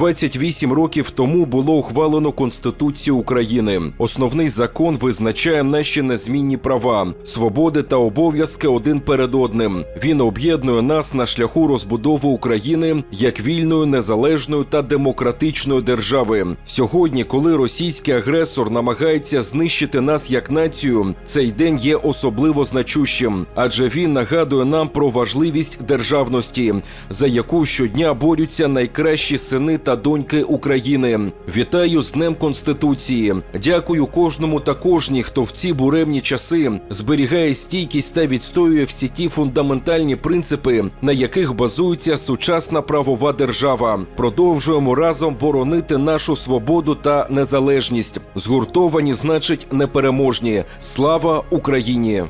28 років тому було ухвалено Конституцію України. Основний закон визначає наші незмінні права, свободи та обов'язки один перед одним. Він об'єднує нас на шляху розбудови України як вільної, незалежної та демократичної держави. Сьогодні, коли російський агресор намагається знищити нас як націю, цей день є особливо значущим, адже він нагадує нам про важливість державності, за яку щодня борються найкращі сини та доньки України. Вітаю з Днем Конституції. Дякую кожному та кожній, хто в ці буремні часи зберігає стійкість та відстоює всі ті фундаментальні принципи, на яких базується сучасна правова держава. Продовжуємо разом боронити нашу свободу та незалежність. Згуртовані значить непереможні. Слава Україні!